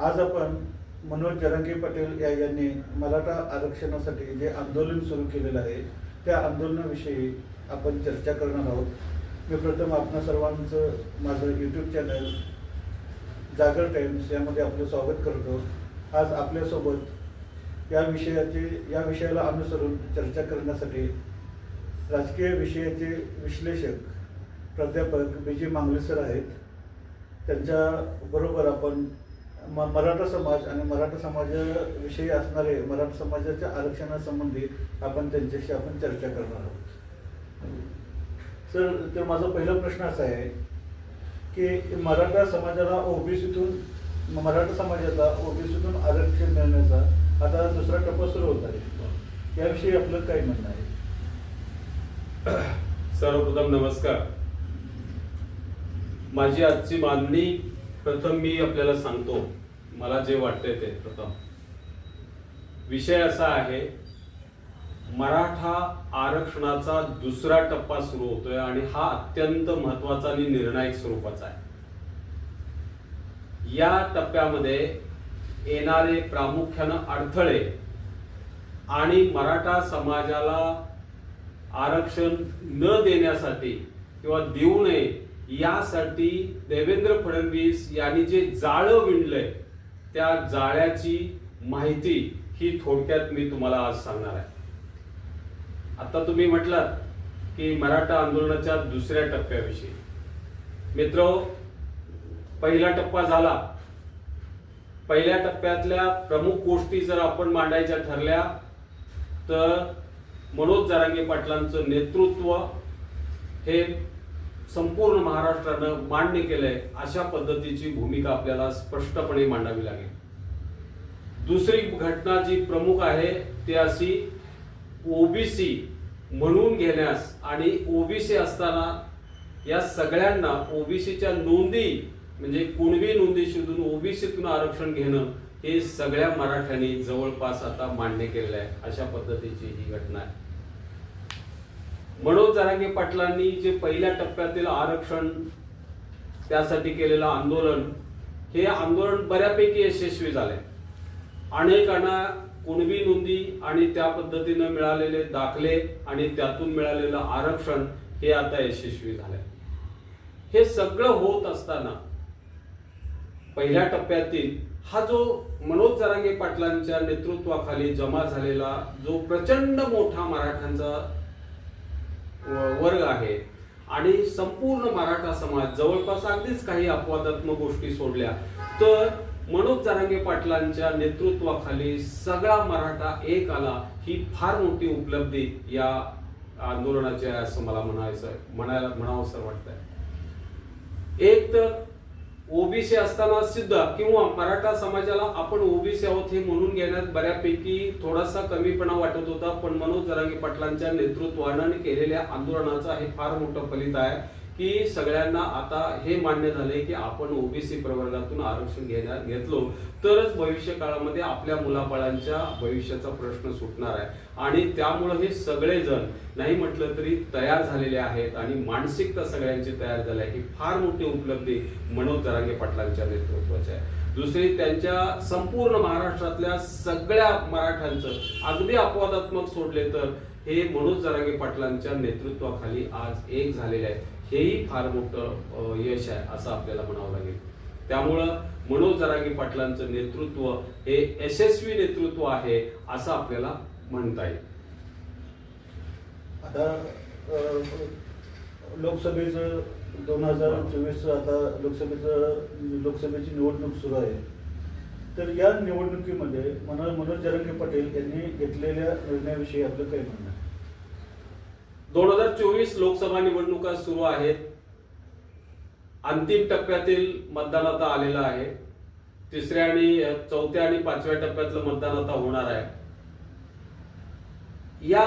आज आपण मनोज जरांगे पटेल या यांनी मराठा आरक्षणासाठी जे आंदोलन सुरू केलेलं आहे त्या आंदोलनाविषयी आपण चर्चा करणार आहोत. मी प्रथम आपणा सर्वांचं माझं यूट्यूब चॅनल जागर टाइम्स यामध्ये आपलं स्वागत करतो. आज आपल्यासोबत या विषयाचे या विषयाला अनुसरून चर्चा करण्यासाठी राजकीय विषयाचे विश्लेषक प्राध्यापक बी जी मांगलेसर आहेत. त्यांच्याबरोबर आपण म मराठा समाज आणि मराठा समाजाविषयी असणारे मराठा समाजाच्या आरक्षणासंबंधी आपण त्यांच्याशी आपण चर्चा करणार आहोत. सर तर माझा पहिला प्रश्न असा आहे की मराठा समाजाला ओबीसीतून मराठा समाजाला ओबीसीतून आरक्षण मिळण्याचा आता दुसरा टप्पा सुरू होत आहे. याविषयी आपलं काय म्हणणं आहे? सर्वप्रथम नमस्कार. माझी आजची मागणी प्रथम मी आपल्याला सांगतो मला जे वाटते ते प्रथम. विषय असा आहे मराठा आरक्षणाचा दुसरा टप्पा सुरू होतोय आणि हा अत्यंत महत्त्वाचा आणि निर्णायक स्वरूपाचा आहे. या टप्प्यामध्ये येणारे प्रामुख्यानं अडथळे आणि मराठा समाजाला आरक्षण न देण्यासाठी किंवा देऊ नये यासाठी देवेंद्र फडणवीस यांनी जे जाळं विणलंय त्या जाळ्याची माहिती ही थोडक्यात मी तुम्हाला आज सांगणार आहे. आता तुम्ही म्हटलात की मराठा आंदोलनाच्या दुसऱ्या टप्प्याविषयी. मित्र पहिला टप्पा झाला. पहिल्या टप्प्यातल्या प्रमुख गोष्टी जर आपण मांडायच्या ठरल्या तर मनोज जरांगे पाटलांचं नेतृत्व हे संपूर्ण महाराष्ट्रानं मान्य केलंय अशा पद्धतीची भूमिका आपल्याला स्पष्टपणे मांडावी लागेल. दुसरी घटना जी प्रमुख आहे ती अशी ओबीसी म्हणून घेण्यास आणि ओबीसी असताना या सगळ्यांना ओबीसीच्या नोंदी म्हणजे कुणबी नोंदी शोधून ओबीसीतून आरक्षण घेणं हे सगळ्या मराठ्यांनी जवळपास आता मान्य केलेलं आहे अशा पद्धतीची ही घटना आहे. मनोज जरांगे पाटलांनी जे पहिल्या टप्प्यातील आरक्षण त्यासाठी केलेलं आंदोलन हे आंदोलन बऱ्यापैकी यशस्वी झाले. अनेकांना कुणबी नोंदी आणि त्या पद्धतीनं मिळालेले दाखले आणि त्यातून मिळालेलं आरक्षण हे आता यशस्वी झाले हे सगळं होत असताना पहिल्या टप्प्यातील हा जो मनोज जरांगे पाटलांच्या नेतृत्वाखाली जमा झालेला जो प्रचंड मोठा मराठ्यांचा वर्ग आहे. आणि संपूर्ण मराठा समाज जवळपास अगदीच काही अपवादात्मक गोष्टी सोडल्या. तर मनोज जरांगे पाटलांच्या नेतृत्वाखाली सगळा मराठा एक आला ही फार मोठी उपलब्धी या आंदोलनाची असं मला म्हणायचं म्हणायला म्हणावंसं वाटतंय. एक तर ओबीसी असताना सुद्धा किंवा मराठा समाजाला आपण ओबीसी आहोत हे म्हणून घेण्यात बऱ्यापैकी थोडासा कमीपणा वाटत होता. पण मनोज जरांगे पाटलांच्या नेतृत्वानं केलेल्या आंदोलनाचा हे फार मोठं फलित आहे. की सगळ्यांना आता हे मान्य झाले की आपण ओबीसी प्रवर्गातून आरक्षण घेण्या घेतलो तरच भविष्य काळामध्ये आपल्या मुलाबाळांच्या भविष्याचा प्रश्न सुटणार आहे. आणि त्यामुळं हे सगळेजण नाही म्हटलं तरी तयार झालेले आहेत आणि मानसिकता सगळ्यांची तयार झाली आहे ही फार मोठी उपलब्धी मनोज जरांगे पाटलांच्या नेतृत्वाची आहे. दुसरी त्यांच्या संपूर्ण महाराष्ट्रातल्या सगळ्या मराठ्यांचं अगदी अपवादात्मक सोडले तर हे मनोज जरांगे पाटलांच्या नेतृत्वाखाली आज एक झालेले आहे. हेही फार मोठं यश आहे असं आपल्याला म्हणावं लागेल. त्यामुळं मनोज जरांगे पाटलांचं नेतृत्व हे यशस्वी नेतृत्व आहे असं आपल्याला म्हणता येईल. आता लोकसभेचं दोन हजार चोवीस आता लोकसभेचं लोकसभेची निवडणूक सुरू आहे. तर या निवडणुकीमध्ये मनोज मनोज जरांगे पाटील यांनी घेतलेल्या निर्णयाविषयी आपलं काय म्हणणं दोन हजार चोवीस लोकसभा निवडणुका सुरू आहेत. अंतिम टप्प्यातील मतदान आता आलेलं आहे. तिसऱ्या आणि चौथ्या आणि पाचव्या टप्प्यातलं मतदान आता होणार आहे. या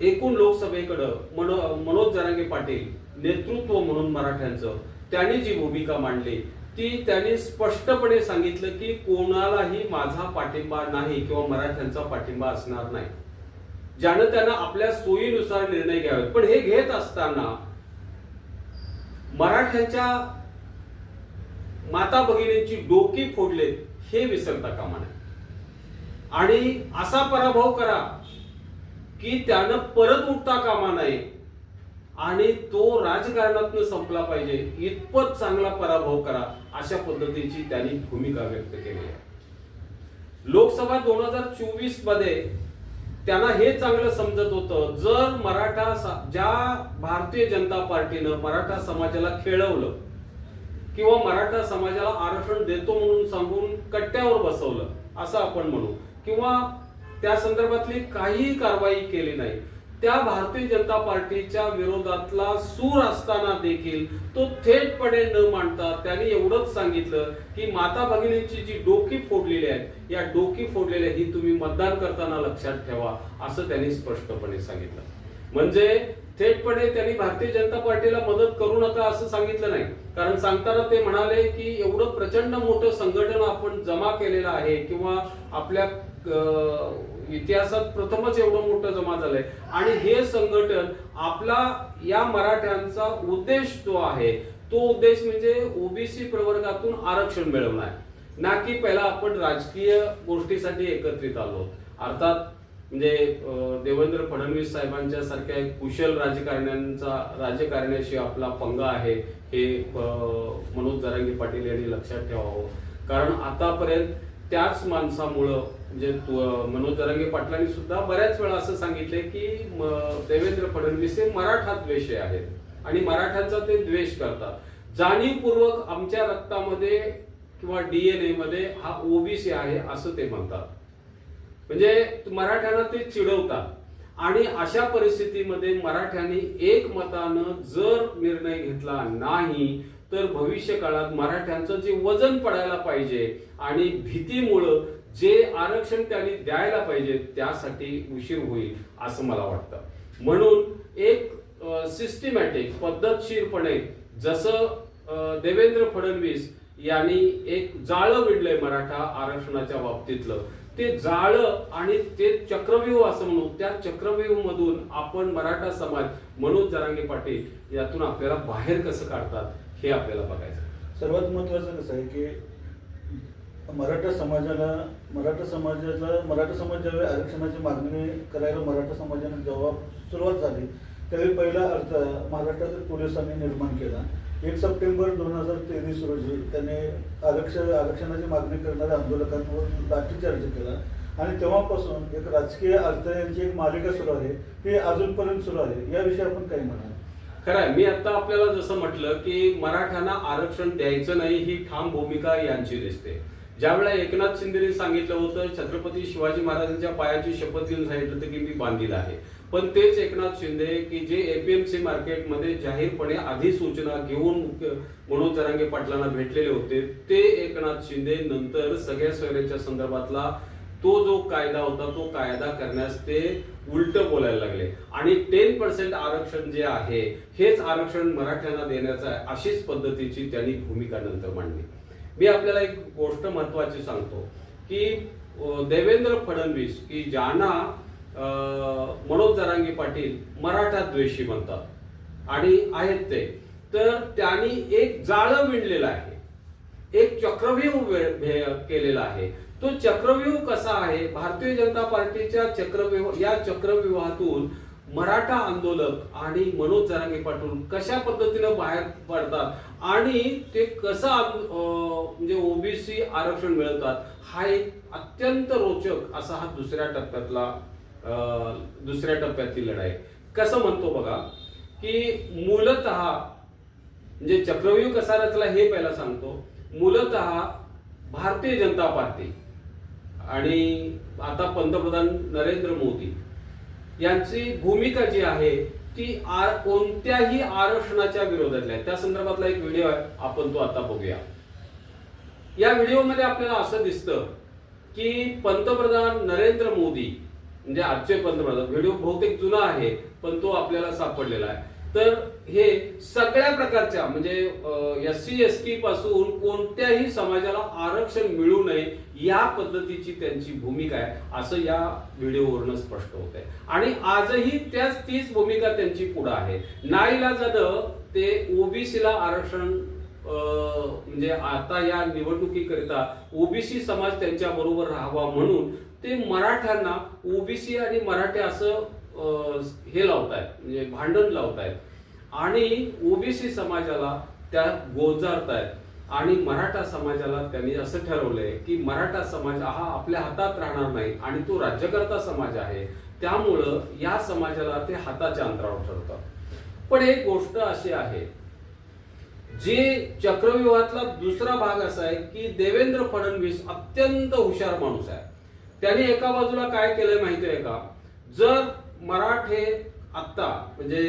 एकूण लोकसभेकडं मनो मनोज जरांगे पाटील नेतृत्व म्हणून मराठ्यांचं त्यांनी जी भूमिका मांडली ती त्यांनी स्पष्टपणे सांगितलं की कोणालाही माझा पाठिंबा नाही किंवा मराठ्यांचा पाठिंबा असणार नाही. ज्यानं त्यांना आपल्या सोयीनुसार निर्णय घ्यावेत. पण हे घेत असताना मराठ्यांच्या माता भगिनींची डोकी फोडलेत हे विसरता कामा नये. आणि असा पराभव करा की त्यानं परत उठता कामा नये आणि तो राजकारणातून संपला पाहिजे. इतपत चांगला पराभव करा अशा पद्धतीची त्यांनी भूमिका व्यक्त केली आहे. लोकसभा दोन हजार चोवीसमध्ये त्यांना हे चांगलं समजत होतं जर मराठा सा- ज्या भारतीय जनता पार्टीनं मराठा समाजाला खेळवलं किंवा मराठा समाजाला आरक्षण देतो म्हणून सांगून कट्ट्यावर बसवलं असं आपण म्हणू. किंवा त्या संदर्भातली काहीही कारवाई केली नाही. त्या भारतीय जनता पार्टीच्या विरोधातला सूर असताना देखील तो थेटपणे न मांडता त्यांनी एवढंच सांगितलं की माता भगिनींची जी डोकी फोडलेली आहेत या डोकी फोडलेल्या ही तुम्ही मतदान करताना लक्षात ठेवा असं त्यांनी स्पष्टपणे सांगितलं. म्हणजे थेटपणे त्यांनी भारतीय जनता पार्टीला मदत करू नका असं सांगितलं नाही. कारण सांगताना ते म्हणाले की एवढं प्रचंड मोठं संघटन आपण जमा केलेलं आहे किंवा आपल्या इतिहासात प्रथमच एवढं मोठं जमा झालंय. आणि हे संघटन आपला या मराठ्यांचा उद्देश जो आहे तो उद्देश म्हणजे ओबीसी प्रवर्गातून आरक्षण मिळवणं आहे ना की पहिला आपण राजकीय गोष्टीसाठी एकत्रित आलो. अर्थात म्हणजे देवेंद्र फडणवीस साहेबांच्या सारख्या कुशल राजकारण्यांचा राजकारण्याशी आपला पंगा आहे हे मनोज जरांगी पाटील यांनी लक्षात ठेवावं. कारण आतापर्यंत त्याच माणसामुळं म्हणजे मनोज जरांगे पाटलांनी सुद्धा बऱ्याच वेळा असं सांगितलंय की देवेंद्र फडणवीस हे मराठा द्वेष आहेत आणि मराठ्यांचा ते द्वेष करतात. जाणीवपूर्वक आमच्या रक्तामध्ये किंवा डीएनए मध्ये हा ओबीसी आहे असं ते म्हणतात. म्हणजे मराठ्यांना ते चिडवतात. आणि अशा परिस्थितीमध्ये मराठ्यांनी एकमतानं जर निर्णय घेतला नाही तर भविष्य काळात मराठ्यांचं जे वजन पडायला पाहिजे आणि भीतीमुळं जे आरक्षण त्यांनी द्यायला पाहिजे त्यासाठी उशीर होईल असं मला वाटतं. म्हणून एक सिस्टमॅटिक पद्धतशीरपणे जसं देवेंद्र फडणवीस यांनी एक जाळं विडलंय मराठा आरक्षणाच्या बाबतीतलं ते जाळं आणि ते चक्रव्यूह असं म्हणू त्या चक्रव्यूह मधून आपण मराठा समाज मनोज जरांगे पाटील यातून आपल्याला बाहेर कसं काढतात? हे आपल्याला बघायचं सर्वात महत्वाचं कसं आहे की मराठा समाजाला मराठा समाजाला मराठा समाज ज्यावेळी आरक्षणाची मागणी करायला मराठा समाजाने जेव्हा सुरुवात झाली त्यावेळी पहिला अर्थ महाराष्ट्रातील पोलिसांनी निर्माण केला. एक सप्टेंबर दोन हजार तेवीस रोजी त्यांनी आरक्षण आरक्षणाची मागणी करणाऱ्या आंदोलकांवर लाठीचार्ज केला. आणि तेव्हापासून एक राजकीय अडथळ्यांची एक मालिका सुरू आहे. ती अजूनपर्यंत सुरू आहे. याविषयी आपण काही म्हणाल? खरं आहे मी आता आपल्याला जसं म्हटलं की मराठ्यांना आरक्षण द्यायचं नाही ही ठाम भूमिका यांची दिसते. ज्यावेळेला एकनाथ शिंदेने सांगितलं होतं छत्रपती शिवाजी महाराजांच्या पायाची शपथ घेऊन सांगितलं होतं की मी बांधील आहे. पण तेच एकनाथ शिंदे की जे एपीएमसी मार्केटमध्ये जाहीरपणे अधिसूचना घेऊन मनोज जरांगे पाटलांना भेटलेले होते ते एकनाथ शिंदे नंतर सगळ्या सोयऱ्याच्या संदर्भातला तो जो कायदा होता तो कायदा करण्यास ते उलट बोलायला लागले. आणि टेन पर्सेंट आरक्षण जे आहे हेच आरक्षण मराठ्यांना देण्याचं आहे अशीच पद्धतीची त्यांनी भूमिका नंतर मांडली. मी आपल्याला एक गोष्ट महत्वाची सांगतो की देवेंद्र फडणवीस की ज्यांना मनोज जरांगी पाटील मराठा द्वेषी म्हणतात आणि आहेत ते तर त्यांनी एक जाळं विणलेलं आहे. एक चक्रव्यूह वे- भे- केलेला आहे. तो चक्रव्यूह कसा आहे? भारतीय जनता पार्टीच्या चक्रव्यूह या चक्रव्यूहातून मराठा आंदोलक आणि मनोज जरांगे पाटील कशा पद्धतीनं बाहेर पडतात? आणि ते कसं म्हणजे ओबीसी आरक्षण मिळवतात? हा एक अत्यंत रोचक असा हा दुसऱ्या टप्प्यातला दुसऱ्या टप्प्यातली लढाई. कसं म्हणतो बघा की मूलत म्हणजे चक्रव्यूह कसा रचला हे पहिला सांगतो. मूलत भारतीय जनता पार्टी आणि आता पंतप्रधान नरेंद्र मोदी यांची भूमिका जी आहे ती आर कोणत्याही आरक्षणाच्या विरोधातली आहे. त्या संदर्भातला एक व्हिडिओ आहे. आपण तो आता बघूया. या व्हिडिओमध्ये आपल्याला असं दिसतं की पंतप्रधान नरेंद्र मोदी म्हणजे आजचे पंतप्रधान व्हिडिओ बहुतेक जुना आहे पण तो आपल्याला सापडलेला आहे. तर हे सगळ्या प्रकारच्या म्हणजे एस सी एस टी पासून कोणत्याही समाजाला आरक्षण मिळू नये या पद्धतीची त्यांची भूमिका आहे असं या व्हिडिओवरनं स्पष्ट होत आहे आणि आजही त्याच तीच भूमिका त्यांची पुढे आहे. नाईलाजानं ते ओबीसीला आरक्षण म्हणजे आता या निवडणुकीकरिता ओबीसी समाज त्यांच्या बरोबर राहावा म्हणून ते मराठ्यांना ओबीसी आणि मराठे असं हे लावतायत म्हणजे भांडण लावतायत. आणि ओबीसी समाजाला त्या गोंजारतायत. आणि मराठा समाजाला त्यांनी असं ठरवलंय की मराठा समाज हा आपल्या हातात राहणार नाही आणि तो राज्यकर्ता समाज आहे. त्यामुळं या समाजाला ते हाताच्या अंतरावर ठरवतात. पण एक गोष्ट अशी आहे जे चक्रव्यूहातला दुसरा भाग असा आहे की देवेंद्र फडणवीस अत्यंत हुशार माणूस आहे. त्यांनी एका बाजूला काय केलंय माहिती आहे का? जर मराठे आत्ता म्हणजे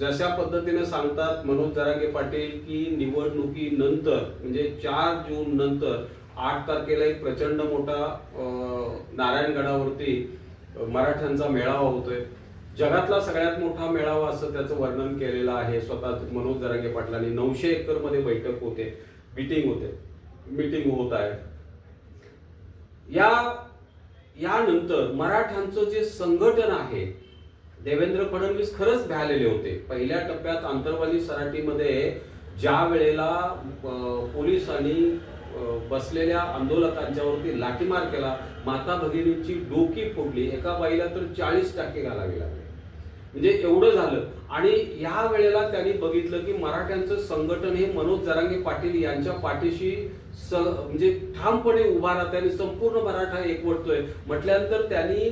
जशा पद्धतीने सांगतात मनोज जरांगे पाटील की निवडणुकीनंतर म्हणजे चार जून नंतर आठ तारखेला एक प्रचंड मोठा नारायणगडावरती मराठ्यांचा मेळावा होतोय. जगातला सगळ्यात मोठा मेळावा असं त्याचं वर्णन केलेलं आहे स्वतः मनोज जरांगे पाटलांनी. नऊशे एकरमध्ये बैठक होते मिटिंग होते मिटिंग होत आहे. या यानंतर मराठ्यांचं जे संघटन आहे देवेंद्र फडणवीस खरंच भ्यालेले होते. पहिल्या टप्प्यात आंतरवाली सराटीमध्ये ज्या वेळेला पोलिसांनी बसलेल्या आंदोलकांच्यावरती लाठीमार केला माता भगिनींची डोकी फोडली एका बाईला तर चाळीस टक्के घालावे लागले. म्हणजे एवढं झालं. आणि या वेळेला त्यांनी बघितलं की मराठ्यांचं संघटन हे मनोज जरांगे पाटील यांच्या पाठीशी स म्हणजे ठामपणे उभा राहत आणि संपूर्ण मराठा एकवटतोय. म्हटल्यानंतर त्यांनी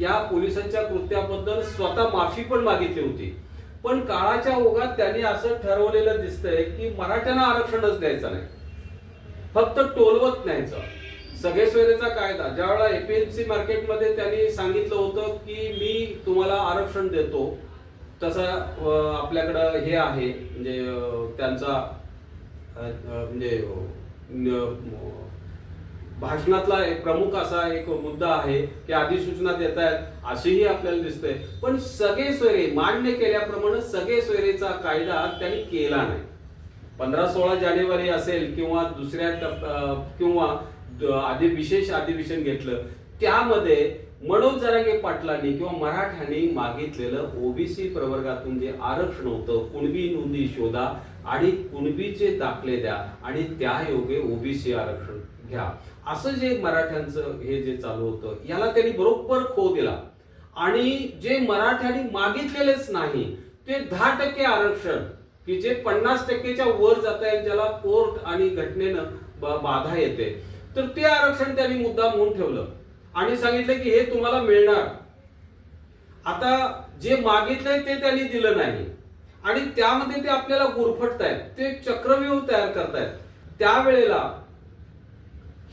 या पोलिसांच्या कृत्याबद्दल स्वतः माफी पण मागितली होती. पण काळाच्या ओघात त्यांनी असं ठरवलेलं दिसतंय की मराठ्यांना आरक्षणच द्यायचं नाही. फक्त टोलवत न्यायचं. सगळे सोयरेचा कायदा. ज्यावेळेला एपीएमसी मार्केटमध्ये त्यांनी सांगितलं होतं की मी तुम्हाला आरक्षण देतो तसं आपल्याकडं हे आहे म्हणजे त्यांचा म्हणजे भाषणातला एक प्रमुख असा एक मुद्दा आहे की अधिसूचना देत आहेत असेही आपल्याला दिसतंय. पण सगळे सोयरे मान्य केल्याप्रमाणे सगळे सोयरेचा कायदा त्यांनी केला नाही. पंधरा सोळा जानेवारी असेल किंवा दुसऱ्या किंवा आधी विशेष अधिवेशन घेतलं त्यामध्ये मनोज जरांगे पाटलांनी किंवा मराठ्यांनी मागितलेलं ओबीसी प्रवर्गातून जे आरक्षण होतं कुणबी नोंदी शोधा आणि कुणबीचे दाखले द्या आणि त्या योगे ओबीसी आरक्षण. घ्या. असं जे मराठ्यांचं हे जे चालू होतं याला त्यांनी बरोबर खो दिला. आणि जे मराठ्यांनी मागितलेलेच नाही ते दहा टक्के आरक्षण की जे पन्नास टक्केच्या वर जात आहे ज्याला कोर्ट आणि घटनेनं बाधा येते तर ते आरक्षण त्यांनी मुद्दा म्हणून ठेवलं. आणि सांगितलं की हे तुम्हाला मिळणार. आता जे मागितलंय ते त्यांनी दिलं नाही. आणि त्यामध्ये ते आपल्याला गुरफटतायत ते चक्रव्यूह तयार करतायत. त्यावेळेला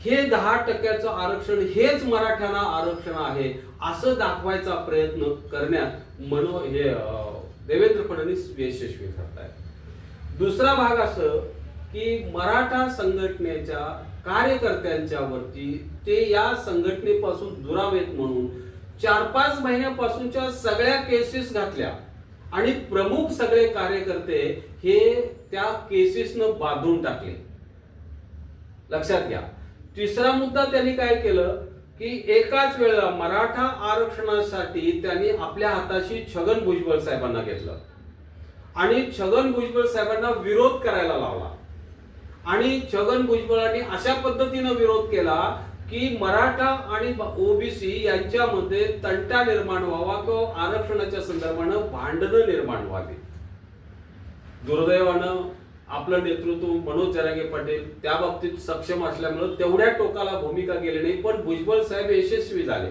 हे दहा टक्क्याचं आरक्षण हेच मराठ्यांना आरक्षण आहे असं दाखवायचा प्रयत्न करण्यात मनो हे देवेंद्र फडणवीस यशस्वी ठरतायत. दुसरा भाग असं की मराठा संघटनेच्या कार्यकर्त्यांच्या वरती ते या संघटनेपासून दुरावेत म्हणून चार पाच महिन्यापासूनच्या सगळ्या केसेस घातल्या. आणि प्रमुख सगळे कार्यकर्ते हे त्या केसेसनं बांधून टाकले. लक्षात घ्या. तिसरा मुद्दा त्यांनी काय केलं? की एकाच वेळेला मराठा आरक्षणासाठी त्यांनी आपल्या हाताशी छगन भुजबळ साहेबांना घेतलं. आणि छगन भुजबळ साहेबांना विरोध करायला लावला. आणि छगन भुजबळांनी अशा पद्धतीनं विरोध केला की मराठा आणि ओबीसी यांच्यामध्ये तंटा निर्माण व्हावा किंवा आरक्षणाच्या संदर्भानं भांडणं निर्माण व्हावी. दुर्दैवानं आपलं नेतृत्व मनोज जरागे पाटील त्या बाबतीत सक्षम असल्यामुळे तेवढ्या टोकाला भूमिका गेली नाही पण भुजबळ साहेब यशस्वी झाले.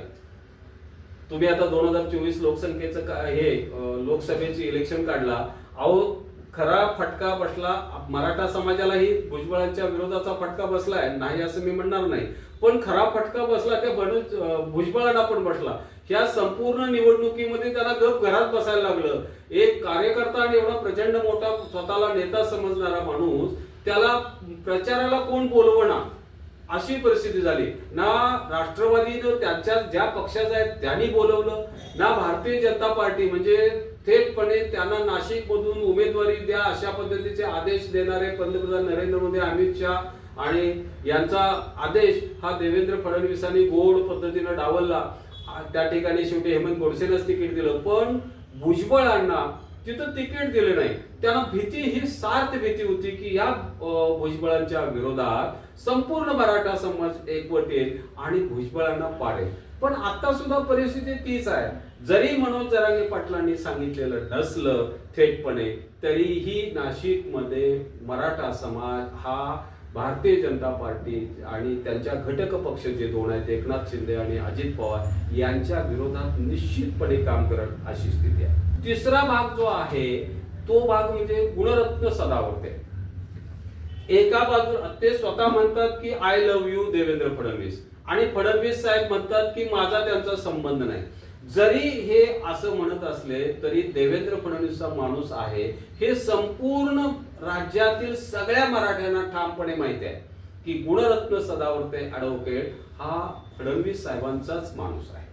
तुम्ही आता दोन हजार चोवीस लोकसंख्येचं हे लोकसभेची लोकसभेचे इलेक्शन काढला. अहो खरा फटका बसला मराठा समाजालाही भुजबळांच्या विरोधाचा फटका बसलाय नाही असं मी म्हणणार नाही. पण खरा फटका बसला त्या मनोज भुजबळांना पण बसला. ह्या संपूर्ण निवडणुकीमध्ये त्याला गप घरात बसायला लागलं. एक कार्यकर्ता आणि एवढा प्रचंड मोठा स्वतःला नेता समजणारा माणूस त्याला प्रचाराला कोण बोलवणार अशी परिस्थिती झाली. ना राष्ट्रवादीनं त्यांच्या ज्या पक्षाचा आहे त्यांनी बोलवलं. ना भारतीय जनता पार्टी म्हणजे थेटपणे त्यांना नाशिक मधून उमेदवारी द्या अशा पद्धतीचे आदेश देणारे पंतप्रधान नरेंद्र मोदी अमित शहा आणि यांचा आदेश हा देवेंद्र फडणवीसांनी गोड पद्धतीनं डावलला. त्या ठिकाणी शेवटी हेमंत गोडसेनंच तिकीट दिलं. पण भुजबळांना तिथं तिकीट दिले नाही. त्यांना भीती ही सार्थ भीती होती की या भुजबळांच्या विरोधात संपूर्ण मराठा समाज एकवट येईल आणि भुजबळांना पाडेल. पण आता सुद्धा परिस्थिती तीच आहे. जरी मनोज जरांगे पाटलांनी सांगितलेलं नसलं थेटपणे तरीही नाशिकमध्ये मराठा समाज हा भारतीय जनता पार्टी आणि त्यांच्या घटक पक्ष जे दोन आहेत एकनाथ शिंदे आणि अजित पवार यांच्या विरोधात निश्चितपणे काम करत अशी स्थिती आहे. तिसरा भाग जो आहे तो भाग म्हणजे गुणरत्न सदावर्ते. एका बाजू ते स्वतः म्हणतात की I love you Devendra Fadnavis. आणि फडणवीस साहेब म्हणतात की माझा त्यांचा संबंध नाही. जरी हे असं म्हणत असले तरी देवेंद्र फडणवीसचा माणूस आहे हे संपूर्ण राज्यातील सगळ्या मराठ्यांना ठामपणे माहिती आहे की गुणरत्न सदावर्ते ॲडव्होकेट हा फडणवीस साहेबांचाच माणूस आहे.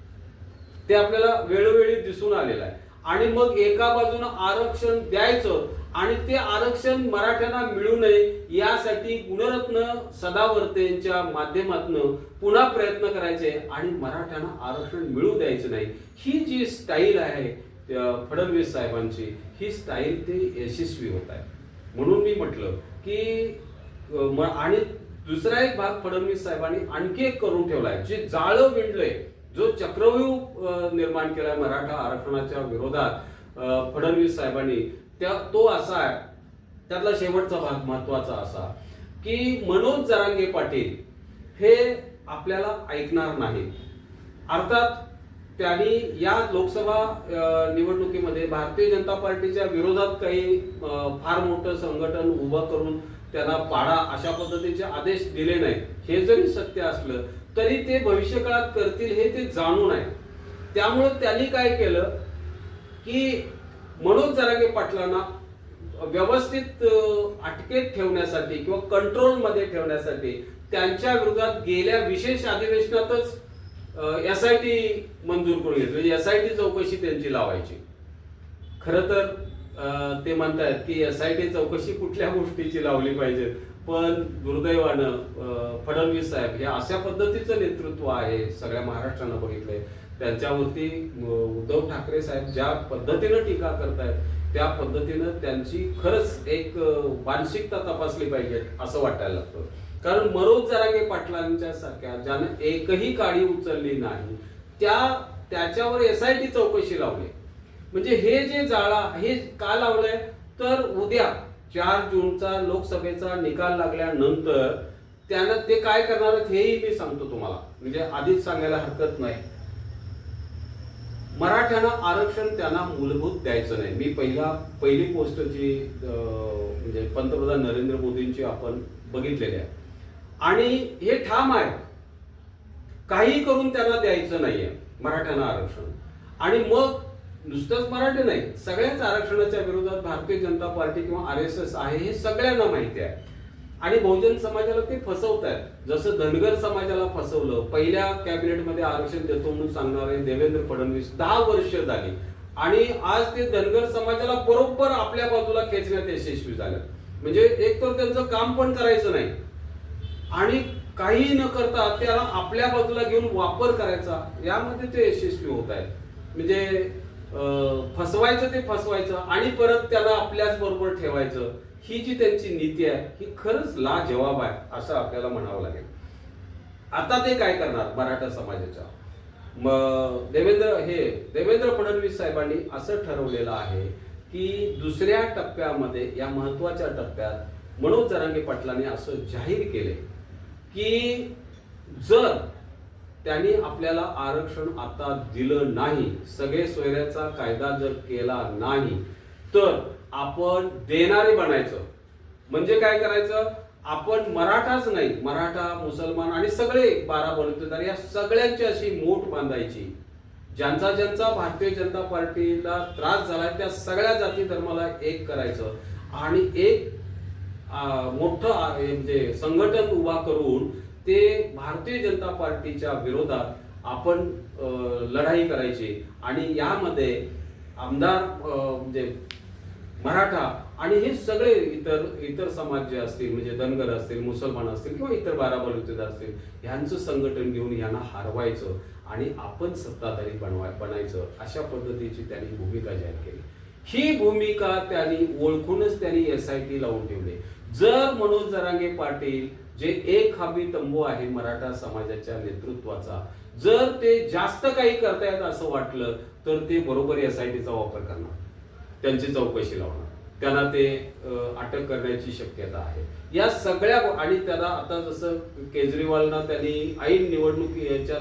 ते आपल्याला वेळोवेळी दिसून आलेलं आहे. आणि मग एका बाजूनं आरक्षण द्यायचं आणि ते आरक्षण मराठ्यांना मिळू नये यासाठी गुणरत्न सदावर्तेंच्या माध्यमातून पुन्हा प्रयत्न करायचे आणि मराठ्यांना आरक्षण मिळू द्यायचं नाही. ही जी स्टाईल आहे त्या फडणवीस साहेबांची ही स्टाईल ते यशस्वी होत आहे. म्हणून मी म्हटलं की आणि दुसरा एक भाग फडणवीस साहेबांनी आणखी एक करून ठेवलाय जे जाळं विणलंय जो चक्रव्यूह निर्माण केलाय मराठा आरक्षणाच्या विरोधात फडणवीस साहेबांनी त्या तो असा आहे त्यातला शेवटचा भाग महत्त्वाचा असा की मनोज जरांगे पाटील हे आपल्याला ऐकणार नाही अर्थात त्यांनी या लोकसभा निवडणुकीमध्ये भारतीय जनता पार्टीच्या विरोधात काही फार मोठं संघटन उभं करून त्यांना पाडा अशा पद्धतीचे आदेश दिले नाहीत. हे जरी सत्य असलं तरी ते भविष्यकाळात करतील हे ते जाणून आहे. त्यामुळे त्यांनी काय केलं की मनोज जरागे पाटलांना व्यवस्थित अटकेत ठेवण्यासाठी किंवा कंट्रोलमध्ये ठेवण्यासाठी त्यांच्या विरोधात गेल्या विशेष अधिवेशनातच एस आय टी मंजूर करून घेतली. म्हणजे एस आय टी चौकशी त्यांची लावायची. खरं तर ते म्हणतायत की एस आय टी चौकशी कुठल्या गोष्टीची लावली पाहिजे? पण दुर्दैवानं फडणवीस साहेब हे अशा पद्धतीचं नेतृत्व आहे सगळ्या महाराष्ट्रानं बघितलंय. त्यांच्यावरती उद्धव ठाकरे साहेब ज्या पद्धतीनं टीका करतायत त्या पद्धतीनं त्यांची खरंच एक मानसिकता तपासली पाहिजे असं वाटायला लागतं. कारण मनोज जरांगे पाटलांच्या सारख्या ज्यानं एकही काडी उचलली नाही त्या त्याच्यावर एस आय टी चौकशी लावली. म्हणजे हे जे जाळा हे का लावलंय? तर उद्या चार जूनचा लोकसभेचा निकाल लागल्यानंतर त्यांना ते काय करणार आहेत हेही मी सांगतो तुम्हाला. म्हणजे आधीच सांगायला हरकत नाही. मराठ्यांना आरक्षण त्यांना मूलभूत द्यायचं नाही. मी पहिला पहिली पोस्ट जी अं, म्हणजे पंतप्रधान नरेंद्र मोदींची आपण बघितलेली आहे. आणि हे ठाम आहे. काही करून त्यांना द्यायचं नाहीये मराठ्यांना आरक्षण. आणि मग नुसतंच मराठी नाही सगळ्याच आरक्षणाच्या विरोधात भारतीय जनता पार्टी किंवा आर एस एस आहे हे सगळ्यांना माहिती आहे. आणि बहुजन समाजाला ते फसवत आहेत जसं धनगर समाजाला फसवलं पहिल्या कॅबिनेटमध्ये आरक्षण देतो म्हणून सांगणारे देवेंद्र फडणवीस दहा वर्ष झाली. आणि आज ते धनगर समाजाला बरोबर आपल्या बाजूला खेचण्यात यशस्वी झालं. म्हणजे एक तर त्यांचं काम पण करायचं नाही. आणि काही न करता त्याला आपल्या बाजूला घेऊन वापर करायचा यामध्ये ते यशस्वी होत आहेत. म्हणजे फसवायचं ते फसवायचं आणि परत त्याला आपल्याच बरोबर ठेवायचं. ही जी त्यांची नीती आहे ही खरंच लाजवाब आहे असं आपल्याला म्हणावं लागेल. आता ते काय करणार मराठा समाजाच्या? मग देवेंद्र हे देवेंद्र फडणवीस साहेबांनी असं ठरवलेलं आहे की दुसऱ्या टप्प्यामध्ये या महत्त्वाच्या टप्प्यात मनोज जरांगे पाटलांनी असं जाहीर केले की जर त्यांनी आपल्याला आरक्षण आता दिलं नाही. सगळे सोयऱ्याचा कायदा जर केला नाही तर आपण देणारे बनायचं. म्हणजे काय करायचं? आपण मराठाच नाही मराठा मुसलमान आणि सगळे बारा बलुतेदार या सगळ्यांची अशी मोठ बांधायची. ज्यांचा ज्यांचा भारतीय जनता पार्टीला त्रास झालाय त्या सगळ्या जाती धर्माला एक करायचं आणि एक मोठं म्हणजे संघटन उभा करून ते भारतीय जनता पार्टीच्या विरोधात आपण लढाई करायची. आणि यामध्ये आमदार म्हणजे मराठा आणि हे सगळे इतर इतर समाज जे असतील म्हणजे धनगर असतील मुसलमान असतील किंवा इतर बारा बलुतेदार असतील ह्यांचं संघटन घेऊन यांना हरवायचं आणि आपण सत्ताधारी बनवाय बनायचं अशा पद्धतीची त्यांनी भूमिका जाहीर केली. ही भूमिका त्यांनी ओळखूनच त्यांनी एस आय टी लावून ठेवली. जर मनोज जरांगे पाटील जे एक हाबी तंबू आहे मराठा समाजाच्या नेतृत्वाचा जर ते जास्त काही करतायत असं वाटलं तर ते बरोबर एस आय टीचा वापर करणार. त्यांची चौकशी लावणार. त्यांना ते अटक करण्याची शक्यता आहे. या सगळ्या आणि त्याला आता जसं केजरीवालना त्यांनी ऐन निवडणूक याच्या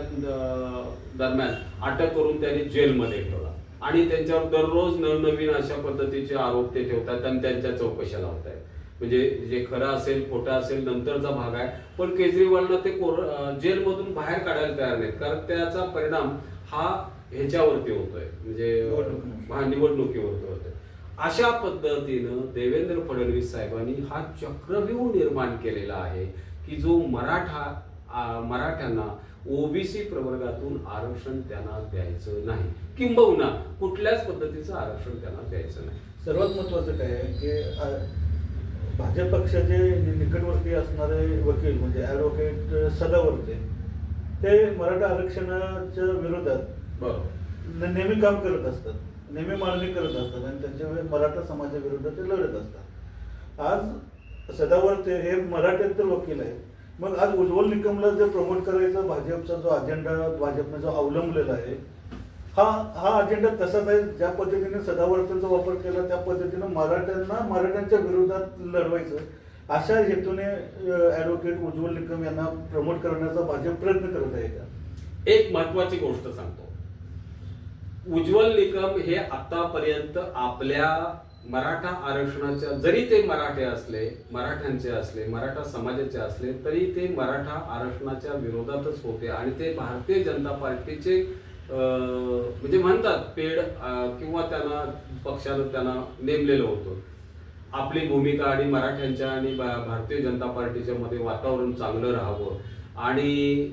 दरम्यान अटक करून त्यांनी जेलमध्ये ठेवला. आणि त्यांच्यावर दररोज नवनवीन अशा पद्धतीचे आरोप ते ठेवतात आणि त्यांच्या चौकशा लावतायत. म्हणजे जे खरं असेल खोटं असेल नंतरचा भाग आहे. पण केजरीवालनं ते कोर जेलमधून बाहेर काढायला तयार नाहीत. कारण त्याचा परिणाम हा ह्याच्यावरती होतोय. म्हणजे निवडणुकीवर. निवडणुकीवरती होतोय. अशा पद्धतीनं देवेंद्र फडणवीस साहेबांनी हा चक्रव्यूह निर्माण केलेला आहे की जो मराठा मराठ्यांना ओबीसी प्रवर्गातून आरक्षण त्यांना द्यायचं नाही. किंबहुना कुठल्याच पद्धतीचं आरक्षण त्यांना द्यायचं नाही. सर्वात महत्वाचं काय आहे की भाजप पक्षाचे निकटवर्ती असणारे वकील म्हणजे ॲडव्होकेट सदावर्ते ते मराठा आरक्षणाच्या विरोधात नेहमी काम करत असतात. नेहमी मागणी करत असतात आणि त्यांच्या मराठा समाजाविरुद्ध ते लढत असतात. आज सदावर्ते हे मराठ्यातील वकील आहे मग आज उज्ज्वल निकमला जे प्रमोट करायचा भाजपचा जो अजेंडा भाजपने जो अवलंबलेला आहे हा हा अजेंडा तसाच आहे. ज्या पद्धतीने सदावर्तनचा वापर केला त्या पद्धतीनं मराठ्यांना मराठ्यांच्या विरोधात लढवायचं. अशा हेतूने ॲडव्होकेट उज्ज्वल निकम यांना प्रमोट करण्याचा भाजप प्रयत्न करत आहे का? एक महत्वाची गोष्ट सांगतो. उज्ज्वल निकम हे आतापर्यंत आपल्या मराठा आरक्षणाच्या जरी ते मराठे असले मराठ्यांचे असले मराठा समाजाचे असले तरी ते मराठा आरक्षणाच्या विरोधातच होते आणि ते भारतीय जनता पार्टीचे म्हणजे म्हणतात पेड किंवा त्यांना पक्षानं त्यांना नेमलेलं होतं. आपली भूमिका आणि मराठ्यांच्या आणि भारतीय जनता पार्टीच्या मध्ये वातावरण चांगलं राहावं. आणि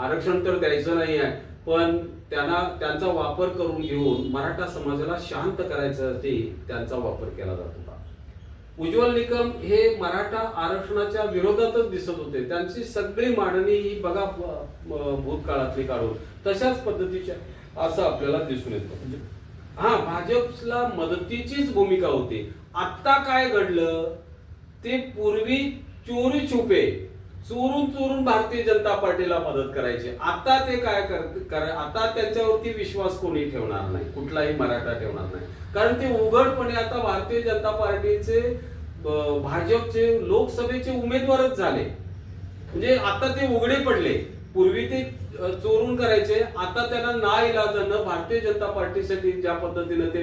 आरक्षण तर द्यायचं नाही आहे पण त्यांना त्यांचा वापर करून घेऊन मराठा समाजाला शांत करायसाठी त्यांचा वापर केला जातो. उज्ज्वल निकम हे मराठा आरक्षणाच्या विरोधातच दिसत होते. त्यांची सगळी मांडणी ही बघा भूतकाळातली काढून. तशाच पद्धतीच्या असं आपल्याला दिसून येतं. म्हणजे हा भाजपला मदतीचीच भूमिका होती. आता काय घडलं? ते पूर्वी चोरी छुपे. चोरून चोरून भारतीय जनता पार्टीला मदत करायचे. आता ते काय कर- कर- आता त्यांच्यावरती विश्वास कोणी ठेवणार नाही कुठलाही मराठा ठेवणार नाही. कारण ते उघडपणे आता भारतीय जनता पार्टीचे भाजपचे लोकसभेचे उमेदवारच झाले. म्हणजे आता ते उघडे पडले. पूर्वी ते चोरून करायचे. आता त्यांना ना इलाजानं भारतीय जनता पार्टीसाठी ज्या पद्धतीनं ते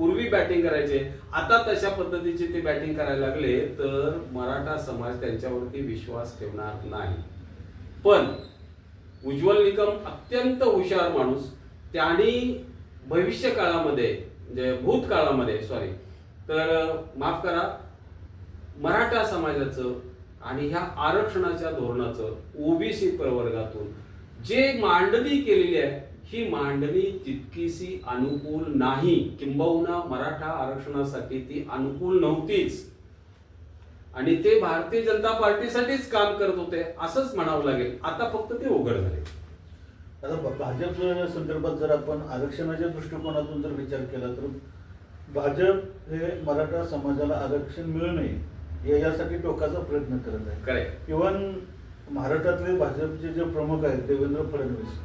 पूर्वी बॅटिंग करायचे. आता तशा पद्धतीचे ते बॅटिंग करायला लागले तर मराठा समाज त्यांच्यावरती विश्वास ठेवणार नाही. पण उज्ज्वल निकम अत्यंत हुशार माणूस त्यांनी भविष्य काळामध्ये म्हणजे भूतकाळामध्ये सॉरी तर माफ करा मराठा समाजाचं आणि ह्या आरक्षणाच्या धोरणाचं ओबीसी प्रवर्गातून जे मांडणी केलेली आहे ही मांडणी तितकीशी अनुकूल नाही. किंबहुना मराठा आरक्षणासाठी ती अनुकूल नव्हतीच. आणि ते भारतीय जनता पार्टीसाठीच काम करत होते असंच म्हणावं लागेल. आता फक्त ते उघड झाले. आता भाजप संदर्भात जर आपण आरक्षणाच्या दृष्टिकोनातून जर विचार केला तर भाजप हे मराठा समाजाला आरक्षण मिळू नये या- यासाठी टोकाचा प्रयत्न करत आहे. इव्हन महाराष्ट्रातले भाजपचे जे प्रमुख आहेत देवेंद्र फडणवीस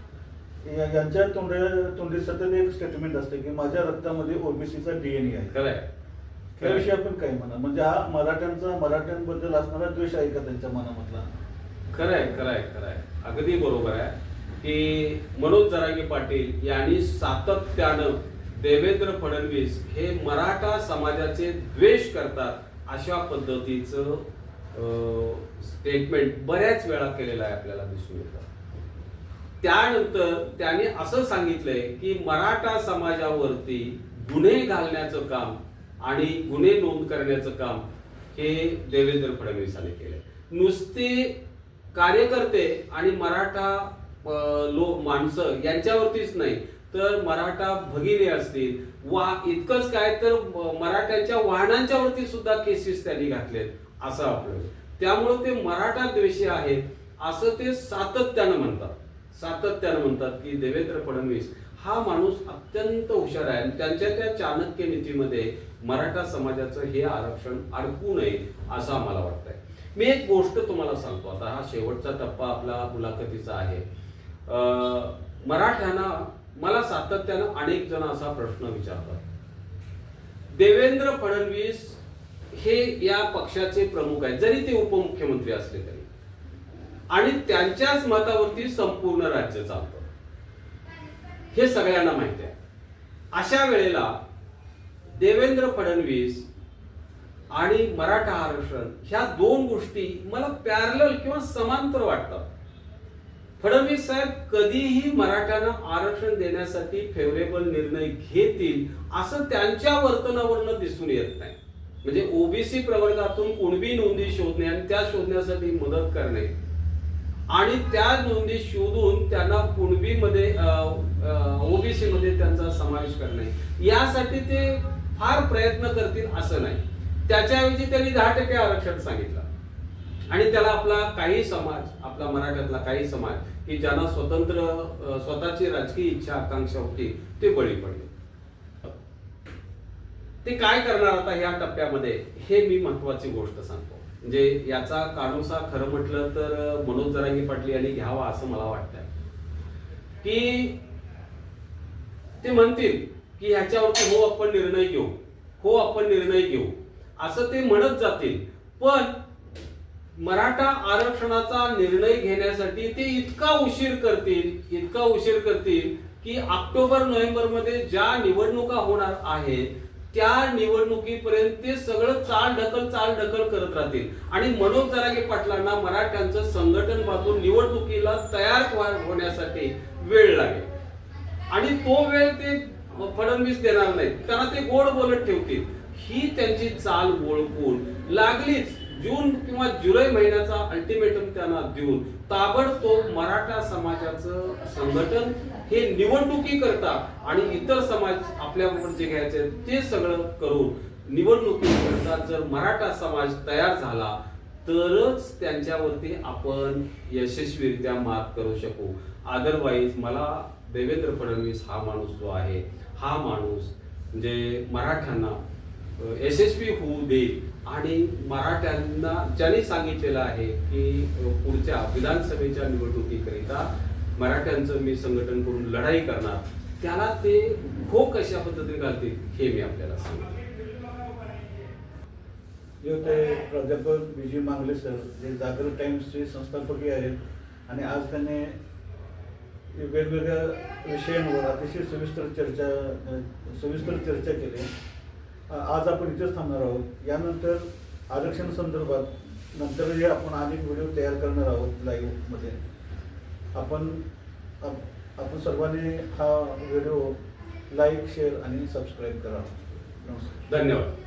यांच्या तोंडे तोंडी सतत एक स्टेटमेंट असते की माझ्या रक्तामध्ये ओबीसीचा डीएनए आहे. खरंय त्याविषयी आपण काय म्हणा म्हणजे हा मराठ्यांचा मराठ्यांबद्दल असणारा द्वेष आहे का त्यांच्या मनामधला? खरंय खरंय खरंय अगदी बरोबर आहे की मनोज जरांगे पाटील यांनी सातत्यानं देवेंद्र फडणवीस हे मराठा समाजाचे द्वेष करतात अशा पद्धतीचं स्टेटमेंट बऱ्याच वेळा केलेलं आहे आपल्याला दिसून येतं. त्यानंतर त्यांनी असं सांगितलंय की मराठा समाजावरती गुन्हे घालण्याचं काम आणि गुन्हे नोंद करण्याचं काम हे देवेंद्र फडणवीसांनी केलंय. नुसते कार्यकर्ते आणि मराठा लोक माणसं यांच्यावरतीच नाही तर मराठा भगिनी असतील वा इतकंच काय तर मराठ्यांच्या वाहनांच्यावरती सुद्धा केसेस त्यांनी घातलेत असं आपलं. त्यामुळे ते मराठा द्वेषी आहेत असं ते सातत्यानं म्हणतात. सातत्यानं म्हणतात की देवेंद्र फडणवीस हा माणूस अत्यंत हुशार आहे. आणि त्यांच्या त्या चाणक्य नीतीमध्ये मराठा समाजाचं हे आरक्षण अडकू नये असं आम्हाला वाटतंय. मी एक गोष्ट तुम्हाला सांगतो. आता हा शेवटचा टप्पा आपला मुलाखतीचा आहे. अं, मराठ्यांना मला सातत्यानं अनेक जण असा प्रश्न विचारतात. देवेंद्र फडणवीस हे या पक्षाचे प्रमुख आहेत. जरी ते उपमुख्यमंत्री असले तरी. आणि त्यांच्याच मतावरती संपूर्ण राज्य चालतं. हे सगळ्यांना माहिती आहे. अशा वेळेला देवेंद्र फडणवीस आणि मराठा आरक्षण ह्या दोन गोष्टी मला पॅरल किंवा समांतर वाटतात. फडणवीस साहेब कधीही मराठ्यांना आरक्षण देण्यासाठी फेवरेबल निर्णय घेतील असं त्यांच्या वर्तनावरनं दिसून येत नाही. म्हणजे ओबीसी प्रवर्गातून कुणबी नोंदी शोधणे आणि त्या शोधण्यासाठी मदत करणे आणि त्या नोंदी शोधून त्यांना कुणबीमध्ये ओबीसी मध्ये त्यांचा समावेश करणे. यासाठी ते फार प्रयत्न करतील असं नाही. त्याच्याऐवजी त्यांनी दहा टक्के आरक्षण सांगितलं. आणि त्याला आपला काही समाज आपला मराठ्यातला काही समाज की ज्यांना स्वतंत्र स्वतःची राजकीय इच्छा आकांक्षा होती ते बळी पडले. ते काय करणार आता ह्या टप्प्यामध्ये हे मी महत्वाची गोष्ट सांगतो. म्हणजे याचा कानुसा खरं म्हटलं तर मनोज जरांगी पाटली यांनी घ्यावा असं मला वाटतंय. की ते म्हणतील की ह्याच्यावरती हो आपण निर्णय घेऊ हो आपण निर्णय घेऊ असं ते म्हणत जातील. पण मराठा आरक्षणाचा निर्णय घेण्यासाठी ते इतका उशीर करतील इतका उशीर करतील की ऑक्टोबर नोव्हेंबरमध्ये ज्या निवडणुका होणार आहेत त्या निवडणुकीपर्यंत ते सगळं चाल ढकल चाल ढकल करत राहतील. आणि मनोज जरागे पाटलांना मराठ्यांचं संघटन बांधून निवडणुकीला तयार होण्यासाठी वेळ लागेल. आणि तो वेळ ते फडणवीस देणार नाहीत. त्यांना ते गोड बोलत ठेवतील. ही त्यांची चाल ओळखून लागलीच. जून किंवा जुलै महिन्याचा अल्टिमेटम त्यांना देऊन ताबडतोब मराठा समाजाचं संघटन हे निवडणुकी करता आणि इतर समाज आपल्याबरोबर जे घ्यायचे ते सगळं करून निवडणुकी करता जर मराठा समाज तयार झाला तरच त्यांच्यावरती आपण यशस्वीरित्या मात करू शकू. अदरवाईज मला देवेंद्र फडणवीस हा माणूस जो आहे हा माणूस म्हणजे मराठ्यांना यशस्वी होऊ देईल. आणि मराठ्यांना ज्यांनी सांगितलेलं आहे की पुढच्या विधानसभेच्या निवडणुकीकरिता मराठ्यांचं मी संघटन करून लढाई करणार त्याला ते खो कशा पद्धतीने घालतील हे मी आपल्याला सांगतो. जे होते प्राध्यापक विजय मांगले सर जे जागर टाइम्सचे संस्थापकीय आहेत आणि आज त्यांनी वेगवेगळ्या विषयांवर अतिशय सविस्तर चर्चा सविस्तर चर्चा केली. आज आपण इथेच थांबणार आहोत. यानंतर आरक्षण संदर्भात नंतरही आपण अनेक व्हिडिओ तयार करणार आहोत लाईव्हमध्ये आपण आप- आपण सर्वांनी हा व्हिडिओ लाईक शेअर आणि सबस्क्राईब करा. नमस्कार. धन्यवाद.